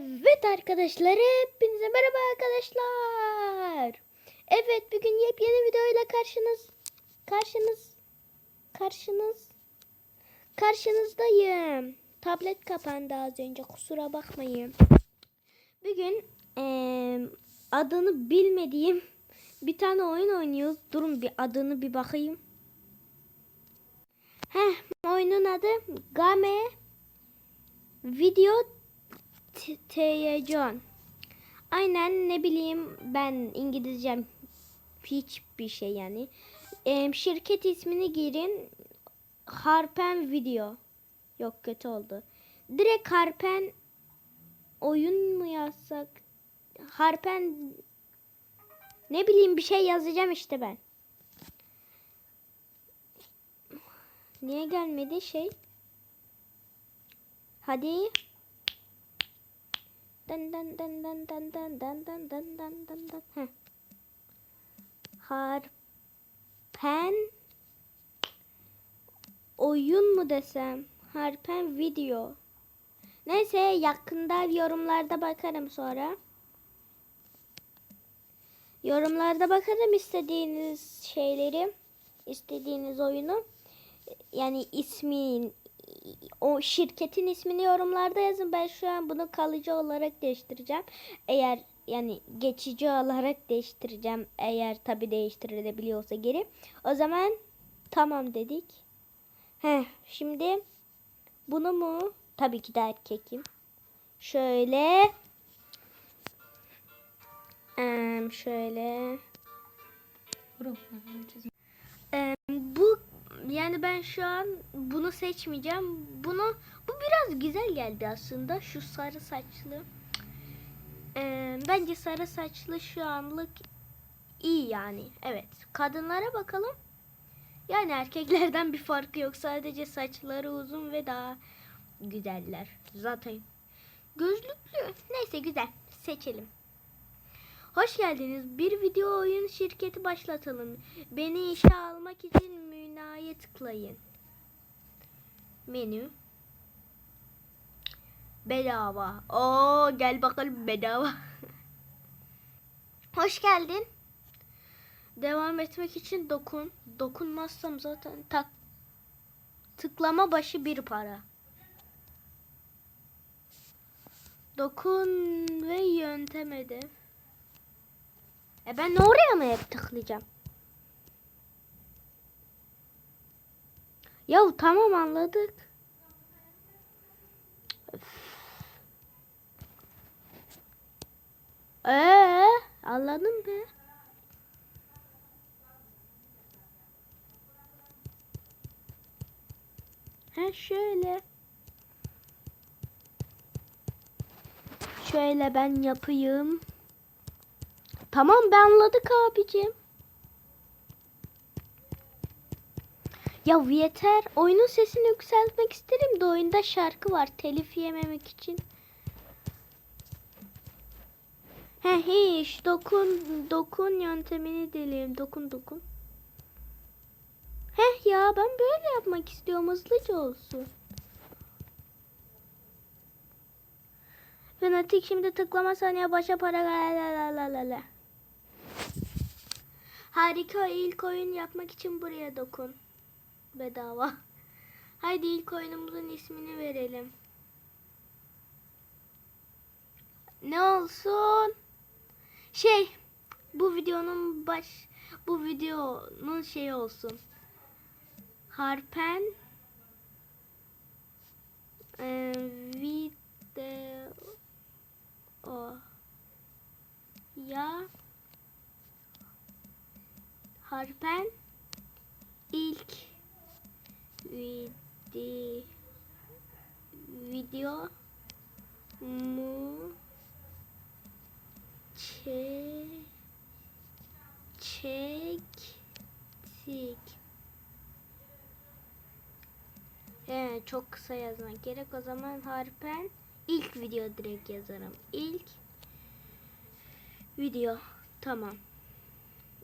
Evet arkadaşlar hepinize merhaba arkadaşlar. Evet bugün yepyeni videoyla karşınız karşınız karşınız karşınızdayım. Tablet kapandı az önce kusura bakmayın. Bugün eee, adını bilmediğim bir tane oyun oynuyoruz. Durun bir adını bir bakayım. Heh, oyunun adı Game Video T- Televizyon. Aynen ne bileyim ben İngilizcem hiçbir şey yani. Em, şirket ismini girin. Harpen Video. Yok kötü oldu. Direkt Harpen oyun mu yazsak? Harpen ne bileyim bir şey yazacağım işte ben. Niye gelmedi şey? Hadi. Dan dan dan dan dan dan dan dan dan dan dan dan. Harpen oyun mu desem? Harpen video. Neyse yakında yorumlarda bakarım sonra. Yorumlarda bakarım istediğiniz şeyleri, istediğiniz oyunu. Yani ismin, o şirketin ismini yorumlarda yazın. Ben şu an bunu kalıcı olarak değiştireceğim. Eğer yani geçici olarak değiştireceğim. Eğer tabi değiştirilebiliyorsa geri. O zaman tamam dedik. Heh, şimdi bunu mu? Tabii ki de erkekim. Şöyle. Em, şöyle. Bu yani ben şu an bunu seçmeyeceğim. Bunu bu biraz güzel geldi aslında. Şu sarı saçlı. Ee, bence sarı saçlı şu anlık iyi yani. Evet. Kadınlara bakalım. Yani erkeklerden bir farkı yok. Sadece saçları uzun ve daha güzeller. Zaten gözlüklü. Neyse güzel. Seçelim. Hoş geldiniz. Bir video oyun şirketi başlatalım. Beni işe almak için Müna'ya tıklayın. Menü. Bedava. Oo gel bakalım bedava. Hoş geldin. Devam etmek için dokun. Dokunmazsam zaten tak tıklama başı bir para. Dokun ve yöntem hedef. E ben oraya mı hep tıklayacağım? Ya tamam anladık. Ee, anladım be. He şöyle. Şöyle ben yapayım. Tamam ben anladık abicim. Ya yeter. Oyunun sesini yükseltmek isterim de oyunda şarkı var. Telif yememek için. He hiç. Dokun, dokun yöntemini deleyim. Dokun dokun. Heh ya ben böyle yapmak istiyorum. Hızlıca olsun. Fanatik şimdi tıklama saniye başa para la la la la. Harika ilk oyun yapmak için buraya dokun. Bedava. Haydi ilk oyunumuzun ismini verelim. Ne olsun? Şey, bu videonun baş bu videonun şeyi olsun. Harpen e, video ya harpen ilk video mu çe, çektik. He, çok kısa yazmak gerek. O zaman harpen ilk video direkt yazarım. İlk video. Tamam.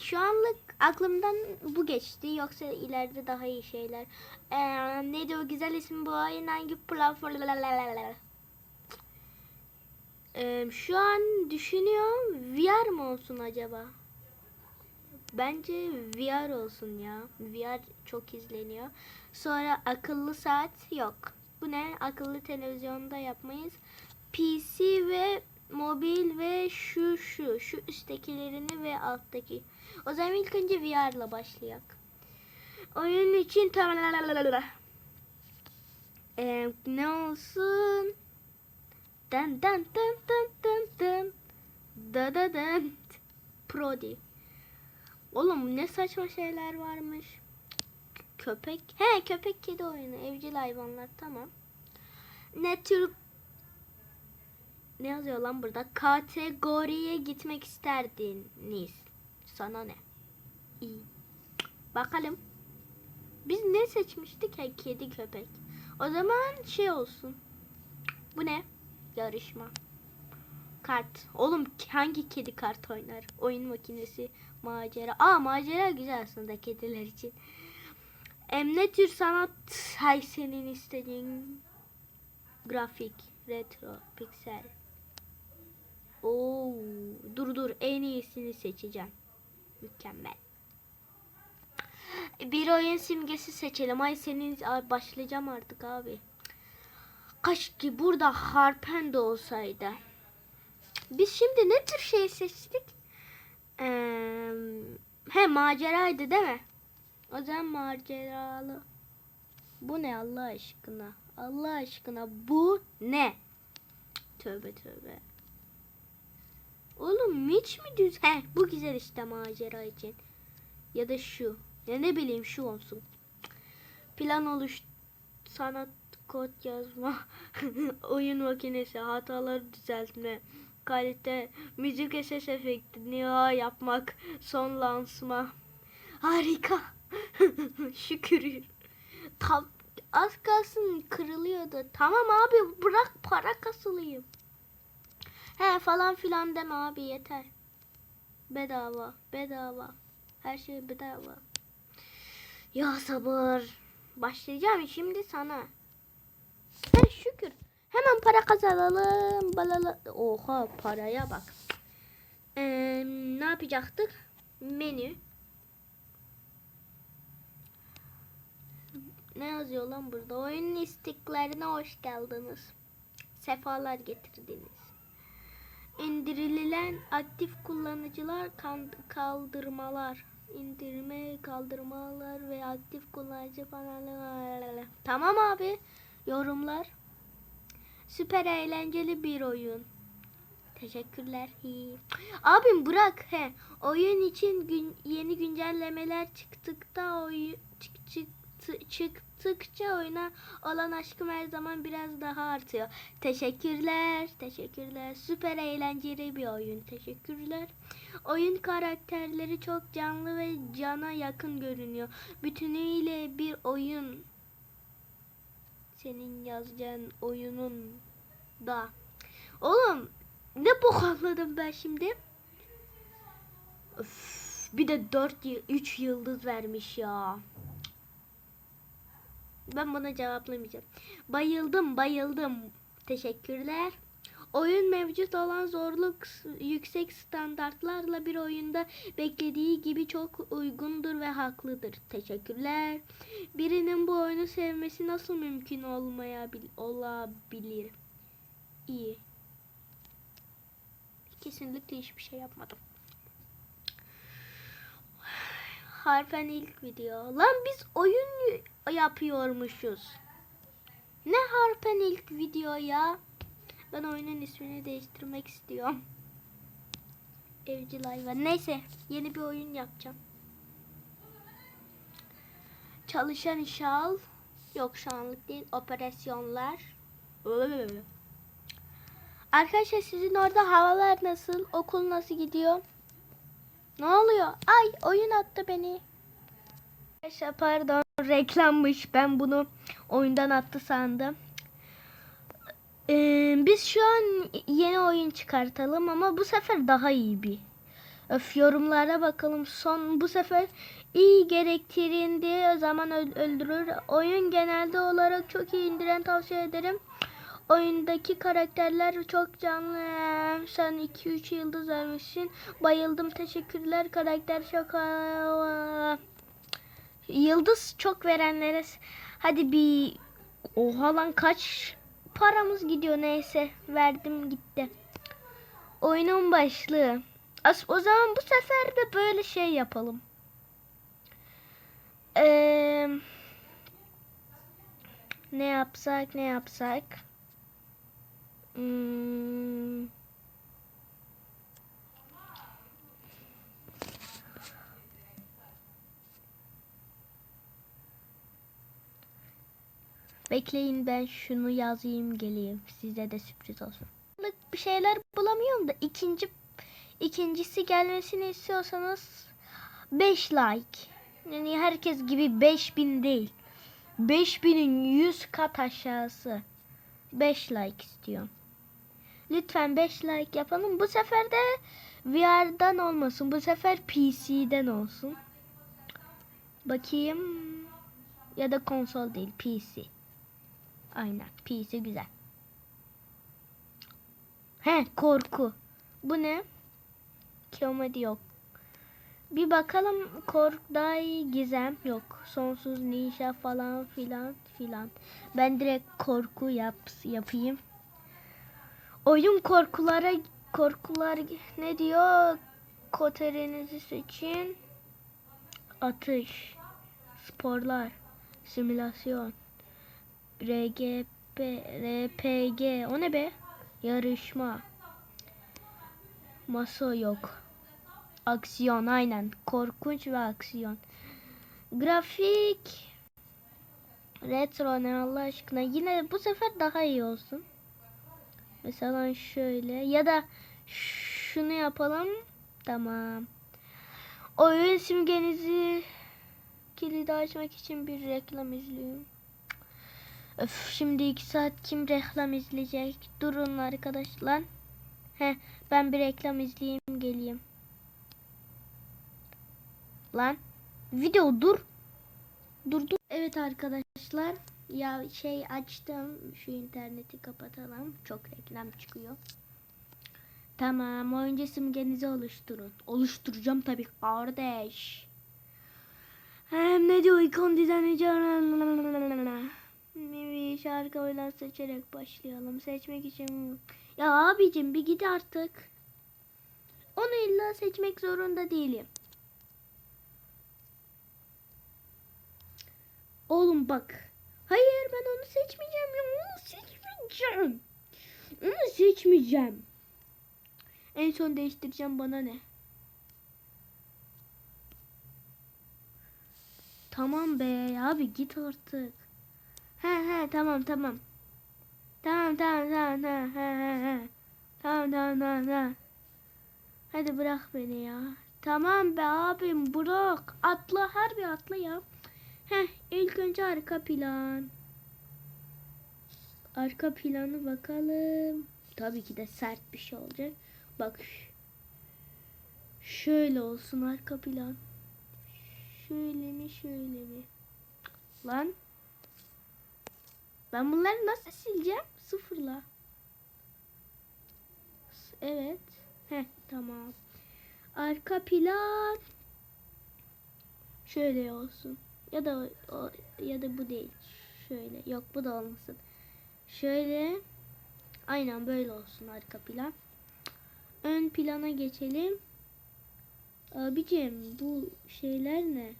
Şu anlık aklımdan bu geçti. Yoksa ileride daha iyi şeyler. Ee, neydi o güzel isim bu oyun hangi platform? Ee, şu an düşünüyorum VR mı olsun acaba? Bence VR olsun ya. VR çok izleniyor. Sonra akıllı saat yok. Bu ne? Akıllı televizyonda yapmayız. PC ve mobil ve şu şu şu üsttekilerini ve alttaki. O zaman ilk önce VR'la başlayalım. Oyun için tam ee, ne olsun? Dan dan dan dan dan dan da da dan Prodi. Oğlum ne saçma şeyler varmış. Köpek. He köpek kedi oyunu. Evcil hayvanlar tamam. Ne tür ne yazıyor lan burada? Kategoriye gitmek isterdiniz. Sana ne? İyi. Bakalım. Biz ne seçmiştik? Ha, kedi köpek. O zaman şey olsun. Bu ne? Yarışma. Kart. Oğlum hangi kedi kart oynar? Oyun makinesi, macera. Aa macera güzel aslında kediler için. Em ne tür sanat hay senin istediğin grafik, retro, piksel. Oo, dur dur en iyisini seçeceğim. Mükemmel. Bir oyun simgesi seçelim. Ay senin Ay, başlayacağım artık abi. Kaşki burada harpen de olsaydı. Biz şimdi ne tür şey seçtik? Ee, he maceraydı değil mi? O zaman maceralı. Bu ne Allah aşkına? Allah aşkına bu ne? Tövbe tövbe. Oğlum hiç mi düz? He bu güzel işte macera için. Ya da şu. Ya ne bileyim şu olsun. Plan oluş sanat kod yazma oyun makinesi hataları düzeltme kalite müzik ses efekti niha yapmak son lansma harika şükür Tam, az kalsın kırılıyordu tamam abi bırak para kasılayım he falan filan deme abi yeter bedava bedava her şey bedava ya sabır başlayacağım şimdi sana He şükür. Hemen para kazanalım. Balala. Oha paraya bak. Ee, ne yapacaktık? Menü. Ne yazıyor lan burada? Oyunun istiklerine hoş geldiniz. Sefalar getirdiniz. İndirilen aktif kullanıcılar kaldırmalar. indirme kaldırmalar ve aktif kullanıcı paneli. Tamam abi. Yorumlar. Süper eğlenceli bir oyun. Teşekkürler. Abim bırak he. Oyun için gün, yeni güncellemeler çıktıkta oyun çık, çıktı, çıktıkça oyuna olan aşkım her zaman biraz daha artıyor. Teşekkürler. Teşekkürler. Süper eğlenceli bir oyun. Teşekkürler. Oyun karakterleri çok canlı ve cana yakın görünüyor. Bütünüyle bir oyun senin yazacağın oyunun da. Oğlum ne bok ben şimdi? Öf, bir de 4 3 yıldız vermiş ya. Ben buna cevaplamayacağım. Bayıldım, bayıldım. Teşekkürler. Oyun mevcut olan zorluk yüksek standartlarla bir oyunda beklediği gibi çok uygundur ve haklıdır. Teşekkürler. Birinin bu oyunu sevmesi nasıl mümkün olmayabil olabilir? İyi. Kesinlikle hiçbir şey yapmadım. Harfen ilk video. Lan biz oyun yapıyormuşuz. Ne harpen ilk video ya? Ben oyunun ismini değiştirmek istiyorum. Evcil hayvan. Neyse yeni bir oyun yapacağım. Çalışan şal. Yok şu anlık değil. Operasyonlar. Arkadaşlar sizin orada havalar nasıl? Okul nasıl gidiyor? Ne oluyor? Ay oyun attı beni. Arkadaşlar pardon reklammış. Ben bunu oyundan attı sandım. Ee, biz şu an yeni oyun çıkartalım ama bu sefer daha iyi bir. Öf yorumlara bakalım. Son bu sefer iyi gerektirildiği zaman öldürür. Oyun genelde olarak çok iyi indiren tavsiye ederim. Oyundaki karakterler çok canlı. Sen 2-3 yıldız vermişsin. Bayıldım. Teşekkürler. Karakter çok... Yıldız çok verenlere... Hadi bir... Oha lan kaç paramız gidiyor neyse. Verdim gitti. Oyunun başlığı. As o zaman bu sefer de böyle şey yapalım. Eee... Ne yapsak ne yapsak? Hmm. Bekleyin ben şunu yazayım geleyim. Size de sürpriz olsun. Bir şeyler bulamıyorum da ikinci ikincisi gelmesini istiyorsanız 5 like. Yani herkes gibi 5000 değil. 5000'in 100 kat aşağısı. 5 like istiyorum. Lütfen 5 like yapalım. Bu sefer de VR'dan olmasın. Bu sefer PC'den olsun. Bakayım. Ya da konsol değil. PC. Aynen. PC güzel. He korku. Bu ne? Komedi yok. Bir bakalım korkday gizem yok. Sonsuz ninja falan filan filan. Ben direkt korku yap yapayım. Oyun korkulara korkular ne diyor? Koterinizi seçin. Atış. Sporlar. Simülasyon. RGP, RPG. O ne be? Yarışma. Masa yok. Aksiyon aynen. Korkunç ve aksiyon. Grafik. Retro ne Allah aşkına. Yine bu sefer daha iyi olsun. Mesela şöyle. Ya da şunu yapalım. Tamam. Oyun simgenizi kilidi açmak için bir reklam izliyorum. Öf şimdi iki saat kim reklam izleyecek? Durun arkadaşlar. He ben bir reklam izleyeyim geleyim. Lan video dur. Dur dur. Evet arkadaşlar ya şey açtım şu interneti kapatalım. Çok reklam çıkıyor. Tamam oyuncu simgenizi oluşturun. Oluşturacağım tabii kardeş. Hem ne diyor ikon düzenleyeceğim. Bir şarkı oylar seçerek başlayalım. Seçmek için ya abicim bir git artık. Onu illa seçmek zorunda değilim. Oğlum bak. Hayır ben onu seçmeyeceğim ya. Onu seçmeyeceğim. Onu seçmeyeceğim. En son değiştireceğim bana ne? Tamam be abi git artık. He he tamam tamam. Tamam tamam tamam tamam he he he. Tamam tamam tamam tamam. Hadi bırak beni ya. Tamam be abim bırak. Atla her bir atla ya. Heh ilk önce arka plan. Arka planı bakalım. Tabii ki de sert bir şey olacak. Bak şöyle olsun arka plan. Şöyle mi şöyle mi? Lan. Ben bunları nasıl sileceğim? Sıfırla. Evet. Heh tamam. Arka plan şöyle olsun. Ya da o, ya da bu değil. Şöyle. Yok bu da olmasın. Şöyle. Aynen böyle olsun arka plan. Ön plana geçelim. Abicim bu şeyler ne?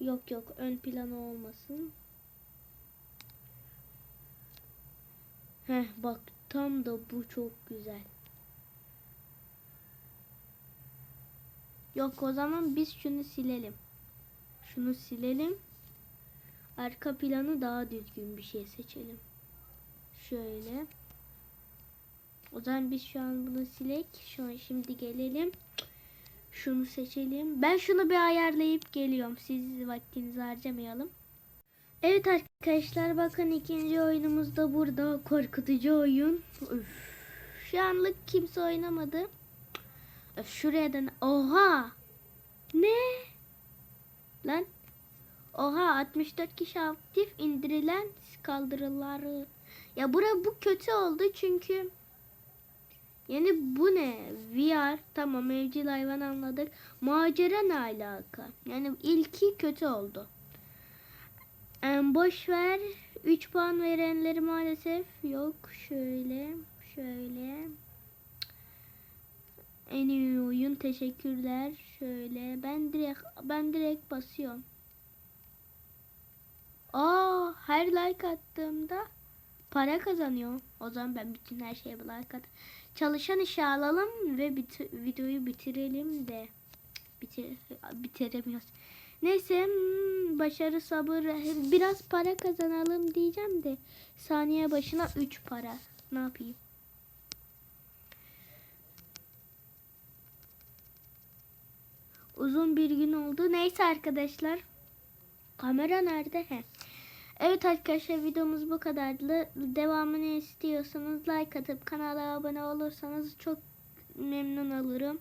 Yok yok ön plana olmasın. Heh bak tam da bu çok güzel. Yok o zaman biz şunu silelim. Şunu silelim. Arka planı daha düzgün bir şey seçelim. Şöyle. O zaman biz şu an bunu silek. Şu an şimdi gelelim. Şunu seçelim. Ben şunu bir ayarlayıp geliyorum. Siz vaktinizi harcamayalım. Evet arkadaşlar bakın ikinci oyunumuz da burada. Korkutucu oyun. Üf. Şu anlık kimse oynamadı. Öf, şuraya da... Oha! Ne? Lan. Oha 64 kişi aktif indirilen kaldırıları. Ya bura bu kötü oldu çünkü yani bu ne? VR tamam evcil hayvan anladık. Macera ne alaka? Yani ilki kötü oldu. Em, boş ver. 3 puan verenleri maalesef yok. Şöyle, şöyle. En iyi oyun teşekkürler. Şöyle ben direkt ben direkt basıyorum. Aa, her like attığımda para kazanıyor. O zaman ben bütün her şeye like at. Çalışan işe alalım ve bit- videoyu bitirelim de. Bitir bitiremiyoruz. Neyse hmm, başarı sabır biraz para kazanalım diyeceğim de saniye başına 3 para. Ne yapayım? Uzun bir gün oldu. Neyse arkadaşlar. Kamera nerede? He. Evet arkadaşlar videomuz bu kadardı. Devamını istiyorsanız like atıp kanala abone olursanız çok memnun olurum.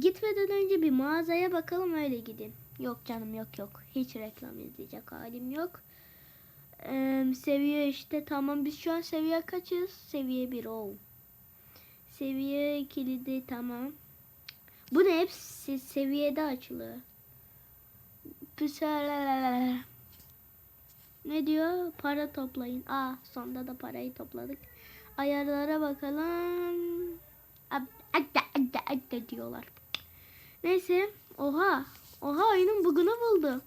Gitmeden önce bir mağazaya bakalım öyle gidin. Yok canım yok yok. Hiç reklam izleyecek halim yok. Ee, seviye işte tamam biz şu an seviye kaçız? Seviye 1 o. Seviye kilidi tamam. Bu ne hepsi seviyede açılıyor. Püselalalala. Ne diyor? Para toplayın. Aa sonunda da parayı topladık. Ayarlara bakalım. Adda adda adda diyorlar. Neyse. Oha. Oha oyunun bugunu buldu.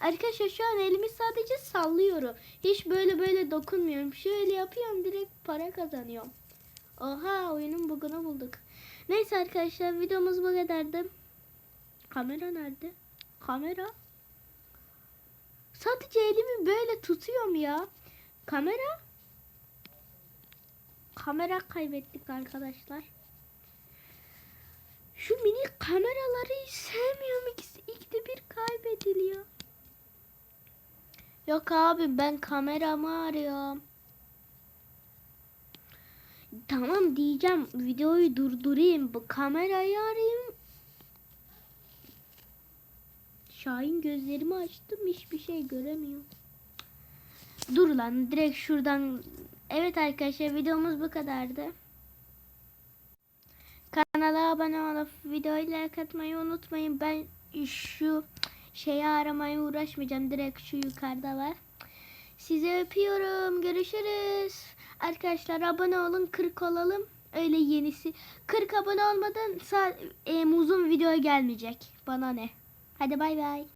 Arkadaşlar şu an elimi sadece sallıyorum. Hiç böyle böyle dokunmuyorum. Şöyle yapıyorum direkt para kazanıyorum. Oha oyunun bugunu bulduk. Neyse arkadaşlar videomuz bu kadardı. Kamera nerede? Kamera? Sadece elimi böyle tutuyorum ya. Kamera? Kamera kaybettik arkadaşlar. Şu mini kameraları hiç sevmiyorum. İkisi ikide bir kaybediliyor. Yok abi ben kameramı arıyorum. Tamam diyeceğim videoyu durdurayım. Bu kamerayı arayayım. Şahin gözlerimi açtım hiçbir şey göremiyorum. Dur lan direkt şuradan. Evet arkadaşlar videomuz bu kadardı. Kanala abone olup videoyu like atmayı unutmayın. Ben şu şeyi aramaya uğraşmayacağım. Direkt şu yukarıda var. Sizi öpüyorum. Görüşürüz. Arkadaşlar abone olun. 40 olalım. Öyle yenisi. 40 abone olmadan e, uzun video gelmeyecek. Bana ne? Hadi bay bay.